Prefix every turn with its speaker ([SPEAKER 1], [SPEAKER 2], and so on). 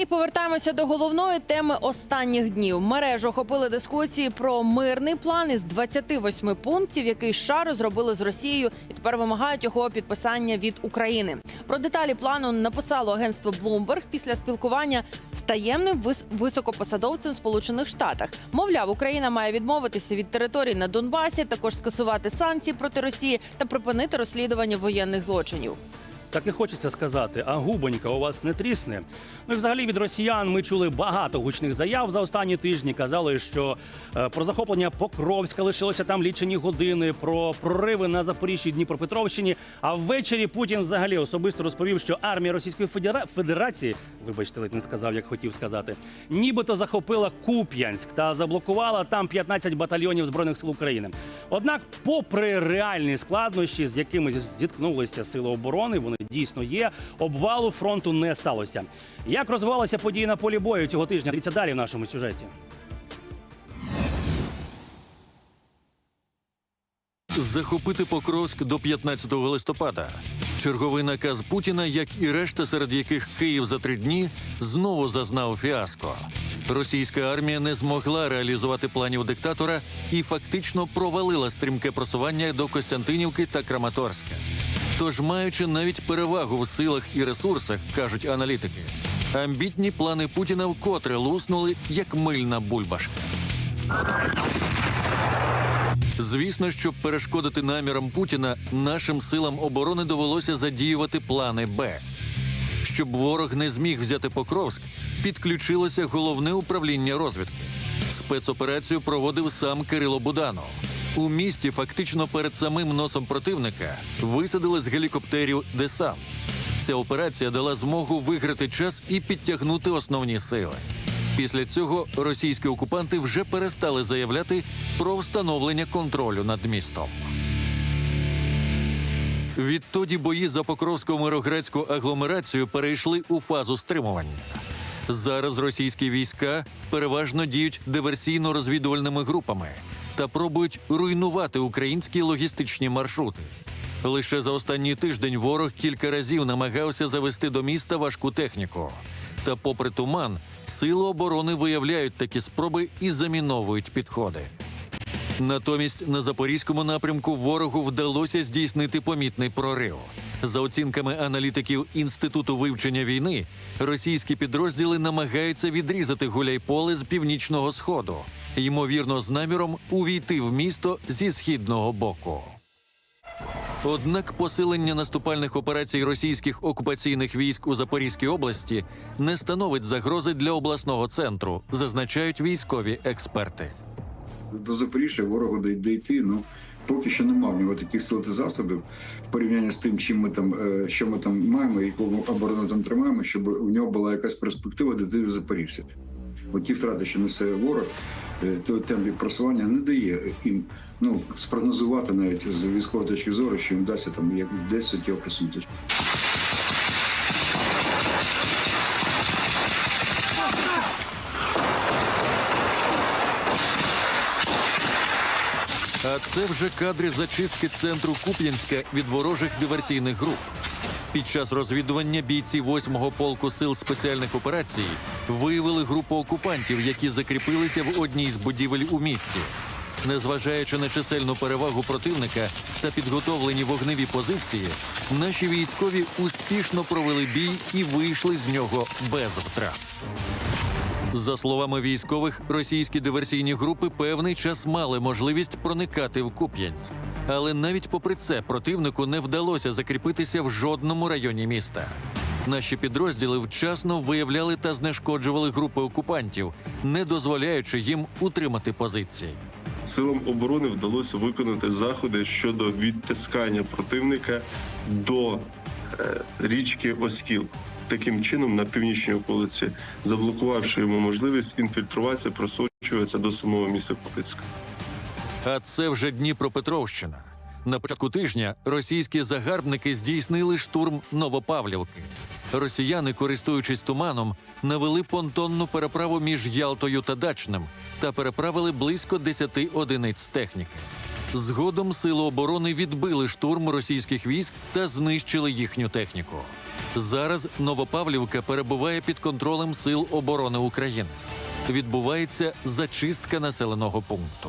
[SPEAKER 1] І повертаємося до головної теми останніх днів. Мережу охопили дискусії про мирний план із 28 пунктів, який США розробили з Росією, і тепер вимагають його підписання від України. Про деталі плану написало агентство Bloomberg після спілкування з таємним вис- високопосадовцем Сполучених Штатах. Мовляв, Україна має відмовитися від територій на Донбасі, також скасувати санкції проти Росії та припинити розслідування воєнних злочинів.
[SPEAKER 2] Так і хочеться сказати, а губонька у вас не трісне. Ну і взагалі від росіян ми чули багато гучних заяв за останні тижні. Казали, що е, про захоплення Покровська лишилося там лічені години, про прориви на Запоріжжі Дніпропетровщині. А ввечері Путін взагалі особисто розповів, що армія Російської Федера- Федерації, вибачте, ледь не сказав, як хотів сказати, нібито захопила Куп'янськ та заблокувала там 15 батальйонів збройних сил України. Однак, попри реальні складнощі, з якими зіткнулися сили оборони, вони дійсно є. Обвалу фронту не сталося. Як розвивалися події на полі бою цього тижня? Дивіться далі в нашому сюжеті.
[SPEAKER 3] Захопити Покровськ до 15 листопада. Черговий наказ Путіна, як і решта, серед яких Київ за три дні знову зазнав фіаско. Російська армія не змогла реалізувати планів диктатора і фактично провалила стрімке просування до Костянтинівки та Краматорська. Тож, маючи навіть перевагу в силах і ресурсах, кажуть аналітики, амбітні плани Путіна вкотре луснули як мильна бульбашка. Звісно, щоб перешкодити намірам Путіна, нашим силам оборони довелося задіювати плани Б. Щоб ворог не зміг взяти Покровськ, підключилося головне управління розвідки. Спецоперацію проводив сам Кирило Буданов. У місті, фактично перед самим носом противника, висадили з гелікоптерів десант. Ця операція дала змогу виграти час і підтягнути основні сили. Після цього російські окупанти вже перестали заявляти про встановлення контролю над містом. Відтоді бої за Покровську мироградську агломерацію перейшли у фазу стримування. Зараз російські війська переважно діють диверсійно-розвідувальними групами та пробують руйнувати українські логістичні маршрути. Лише за останній тиждень ворог кілька разів намагався завести до міста важку техніку. Та, попри туман, сили оборони виявляють такі спроби і заміновують підходи. Натомість на запорізькому напрямку ворогу вдалося здійснити помітний прорив. За оцінками аналітиків Інституту вивчення війни, російські підрозділи намагаються відрізати гуляйполе з північного сходу, ймовірно, з наміром увійти в місто зі східного боку. Однак посилення наступальних операцій російських окупаційних військ у Запорізькій області не становить загрози для обласного центру, зазначають військові експерти.
[SPEAKER 4] до Запоріжжя ворогу дійти. Ну поки що немає в нього таких сил та засобів в порівнянні з тим, чим ми там, е, що ми там маємо, яку оборону там тримаємо, щоб у нього була якась перспектива дійти до Запоріжжя. От ті втрати, що несе ворог, е, той темп просування не дає їм ну спрогнозувати навіть з військової точки зору, що їм вдасться там як десь суттєво просунутися.
[SPEAKER 3] А це вже кадри зачистки центру Куп'янська від ворожих диверсійних груп. Під час розвідування бійці 8-го полку сил спеціальних операцій виявили групу окупантів, які закріпилися в одній з будівель у місті. Незважаючи на чисельну перевагу противника та підготовлені вогневі позиції, наші військові успішно провели бій і вийшли з нього без втрат. За словами військових, російські диверсійні групи певний час мали можливість проникати в Куп'янськ. Але навіть попри це противнику не вдалося закріпитися в жодному районі міста. Наші підрозділи вчасно виявляли та знешкоджували групи окупантів, не дозволяючи їм утримати позиції.
[SPEAKER 5] Силам оборони вдалося виконати заходи щодо відтискання противника до е, річки Оскіл. Таким чином, на північній околиці, заблокувавши йому можливість інфільтруватися, просочуватися до самого міста Купицька.
[SPEAKER 3] А це вже Дніпропетровщина. На початку тижня російські загарбники здійснили штурм Новопавлівки. Росіяни, користуючись туманом, навели понтонну переправу між Ялтою та Дачним та переправили близько 10 одиниць техніки. Згодом сили оборони відбили штурм російських військ та знищили їхню техніку. Зараз Новопавлівка перебуває під контролем Сил оборони України. Відбувається зачистка населеного пункту.